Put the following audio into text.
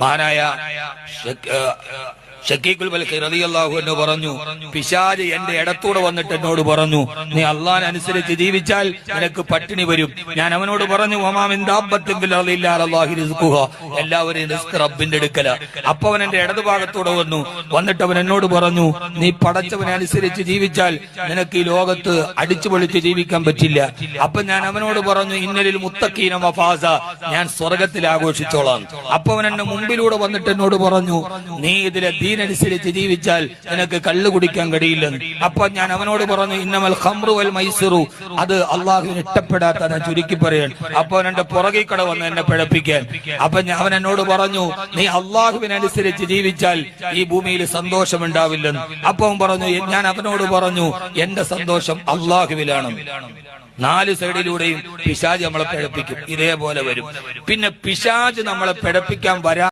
മഹാനായ ബൽഖി അൻഹു പറഞ്ഞു പിശാജ് എന്റെ ഇടത്തൂടെ വന്നിട്ട് എന്നോട് പറഞ്ഞു നീ അള്ളാൻ അനുസരിച്ച് ജീവിച്ചാൽ നിനക്ക് പട്ടിണി വരും. ഞാൻ അവനോട് പറഞ്ഞു ഒമാമിൻ എല്ലാവരും അടുക്കല. അപ്പൊ അവൻ എന്റെ ഇടതുഭാഗത്തൂടെ വന്നു. വന്നിട്ട് അവൻ എന്നോട് പറഞ്ഞു നീ പടച്ചവനെ അനുസരിച്ച് ജീവിച്ചാൽ നിനക്ക് ഈ ലോകത്ത് അടിച്ചു പൊളിച്ച് ജീവിക്കാൻ പറ്റില്ല. അപ്പൊ ഞാൻ അവനോട് പറഞ്ഞു ഇന്നലിൽ മുത്തക്കീന മഫാസ ഞാൻ സ്വർഗത്തിൽ ആഘോഷിച്ചോളാം. അപ്പൊ അവൻ എന്റെ മുമ്പിലൂടെ വന്നിട്ട് എന്നോട് പറഞ്ഞു നീ ഇതിലെ ദീനനുസരിച്ച് ജീവിച്ചാൽ നിനക്ക് കള്ള് കുടിക്കാൻ കഴിയില്ലെന്ന്. അപ്പൊ ഞാൻ അവനോട് പറഞ്ഞു ഇന്നമൽ ഖംറു വൽ മൈസുറു. അത് അള്ളാഹുവിന് ഇഷ്ടപ്പെടാത്ത ഞാൻ ചുരുക്കി പറയാൻ. അപ്പൊ എന്റെ പുറകിൽ കട വന്ന് എന്നെ പിഴപ്പിക്കാൻ. അപ്പൊ അവൻ എന്നോട് പറഞ്ഞു നീ അള്ളാഹുവിനനുസരിച്ച് ജീവിച്ചാൽ ഈ ഭൂമിയിൽ സന്തോഷം സന്തോഷമുണ്ടാവില്ലെന്ന് അപ്പൊ അവൻ പറഞ്ഞു ഞാൻ അവനോട് പറഞ്ഞു എന്റെ സന്തോഷം അള്ളാഹുവിലാണ്. നാല് സൈഡിലൂടെയും പിശാജ് നമ്മളെ പിഴപ്പിക്കും. ഇതേപോലെ വരും. പിന്നെ പിശാജ് നമ്മളെ പിഴപ്പിക്കാൻ വരാ